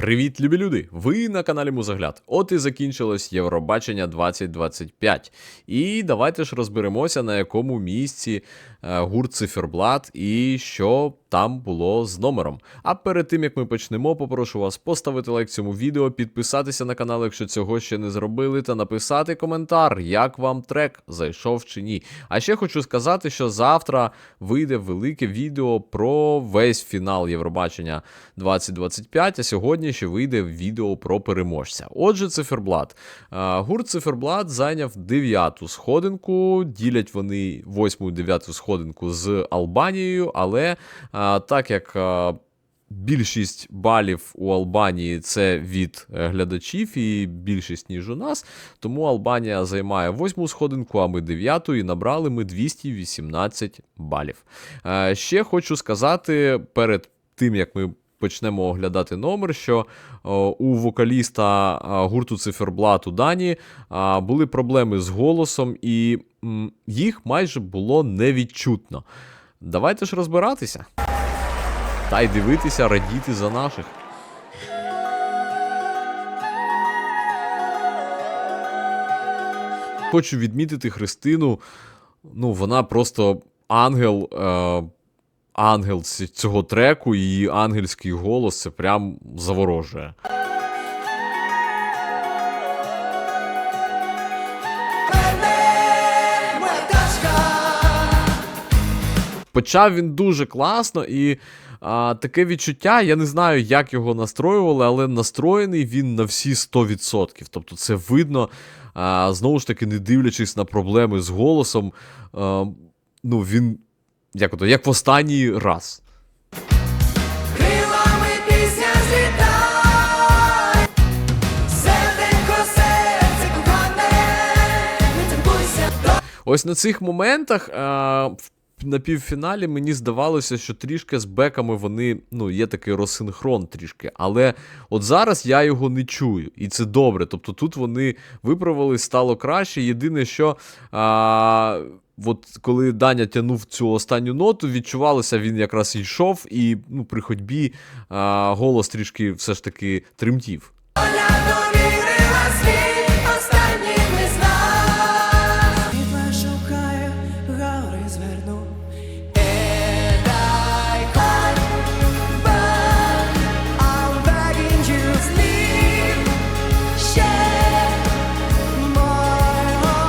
Привіт, любі люди! Ви на каналі Музогляд. От і закінчилось Євробачення 2025. І давайте ж розберемося, на якому місці е, гурт Циферблат і що там було з номером. А перед тим як ми почнемо, попрошу вас поставити лайк цьому відео, підписатися на канал, якщо цього ще не зробили, та написати коментар, як вам трек зайшов чи ні. А ще хочу сказати, що завтра вийде велике відео про весь фінал Євробачення 2025, а сьогодні ще вийде відео про переможця. Отже, циферблат. Гурт циферблат зайняв дев'яту сходинку. Ділять вони восьму і дев'яту сходинку з Албанією, але так як. Більшість балів у Албанії це від е, глядачів, і більшість ніж у нас. Тому Албанія займає восьму сходинку, а ми дев'яту, і набрали ми 218 балів. Е, Ще хочу сказати перед тим, як ми почнемо оглядати номер, що у вокаліста гурту Циферблату Дані були проблеми з голосом, і їх майже було невідчутно. Давайте ж розбиратися. Та й дивитися, радіти за наших. Хочу відмітити Христину. Ну, вона просто ангел. Е- ангел цього треку, і її ангельський голос це прям заворожує. Почав він дуже класно, і а, таке відчуття, я не знаю, як його настроювали, але настроєний він на всі 100%. Тобто це видно, а, знову ж таки, не дивлячись на проблеми з голосом. А, ну, він як, ото, як в останній раз. Крилами пісня злітай, серденько, серце кохане, не турбуйся, Ось на цих моментах а, в- на півфіналі мені здавалося, що трішки з беками вони, ну, є такий розсинхрон трішки. Але от зараз я його не чую, і це добре. Тобто тут вони виправились, стало краще. Єдине, що. А, От коли Даня тягнув цю останню ноту, відчувалося, він якраз йшов, і ну, при ходьбі а, голос трішки все ж таки тремтів.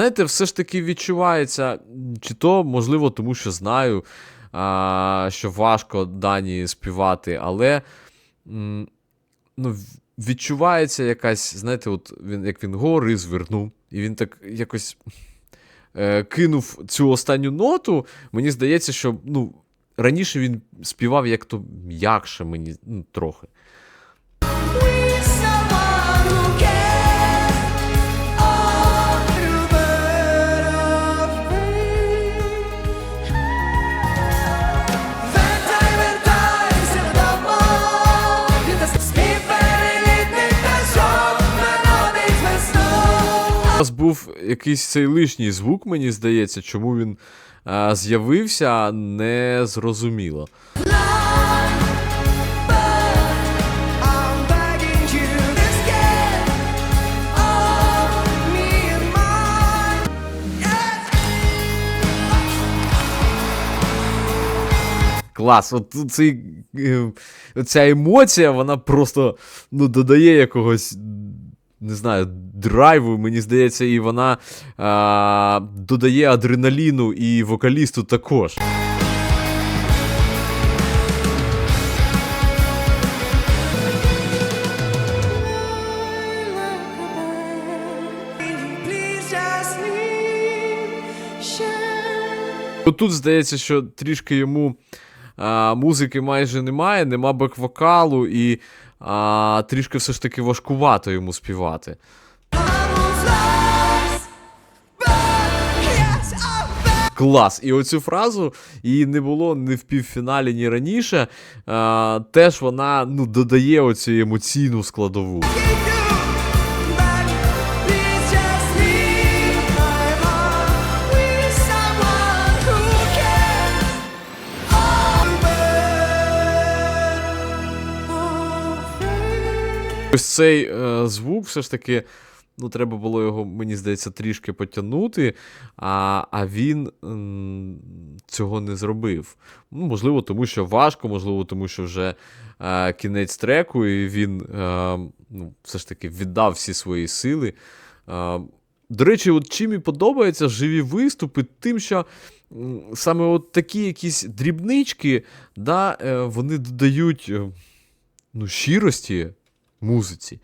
Знаєте, все ж таки відчувається, чи то, можливо, тому що знаю, а, що важко Дані співати, але м, ну, відчувається якась, знаєте, от він, як він гори звернув, і він так якось е, кинув цю останню ноту. Мені здається, що ну, раніше він співав як-то м'якше мені ну, трохи. Був якийсь цей лишній звук, мені здається, чому він е, з'явився, не зрозуміло. Клас, от цей, е, ця емоція, вона просто ну, додає якогось, не знаю, драйву, мені здається, і вона а, додає адреналіну і вокалісту також. Тут здається, що трішки йому а, музики майже немає, нема бек-вокалу, і а, трішки все ж таки важкувато йому співати. Клас. І оцю фразу її не було ні в півфіналі, ні раніше. А, теж вона ну, додає оцю емоційну складову. Ось цей е, звук все ж таки. Ну, треба було його, мені здається, трішки потягнути, а, а він цього не зробив. Ну, можливо, тому що важко, можливо, тому що вже е, кінець треку, і він е, ну, все ж таки віддав всі свої сили. Е, до речі, от чим і подобаються живі виступи, тим, що саме от такі якісь дрібнички, да, е, вони додають е, ну, щирості музиці.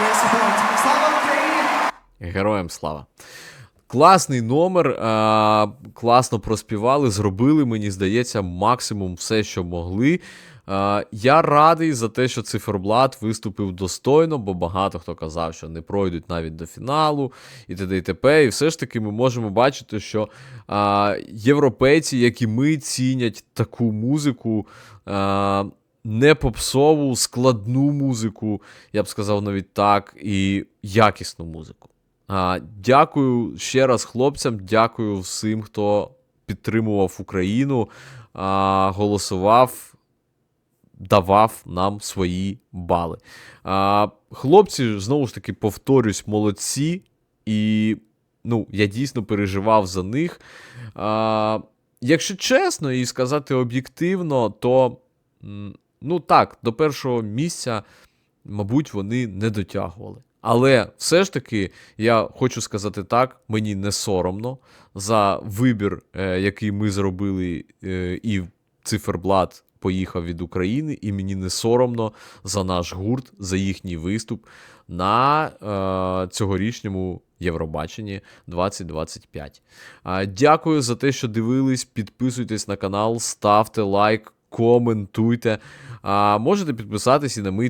Great support. Слава Україні! Героям слава. Класний номер, е, класно проспівали, зробили, мені здається, максимум все, що могли. Е, я радий за те, що циферблат виступив достойно, бо багато хто казав, що не пройдуть навіть до фіналу і т.д. і т.п. І все ж таки ми можемо бачити, що е, європейці, як і ми, цінять таку музику. Е, не попсову, складну музику, я б сказав навіть так, і якісну музику. А, дякую ще раз хлопцям, дякую всім, хто підтримував Україну, а, голосував, давав нам свої бали. А, хлопці, знову ж таки, повторюсь, молодці, і ну, я дійсно переживав за них. А, якщо чесно і сказати об'єктивно, то ну так, до першого місця, мабуть, вони не дотягували. Але все ж таки, я хочу сказати так: мені не соромно за вибір, е, який ми зробили, е, і циферблат поїхав від України, і мені не соромно за наш гурт, за їхній виступ на е, цьогорічному Євробаченні 2025. А, Дякую за те, що дивились. Підписуйтесь на канал, ставте лайк, коментуйте. А, можете підписатись і на мій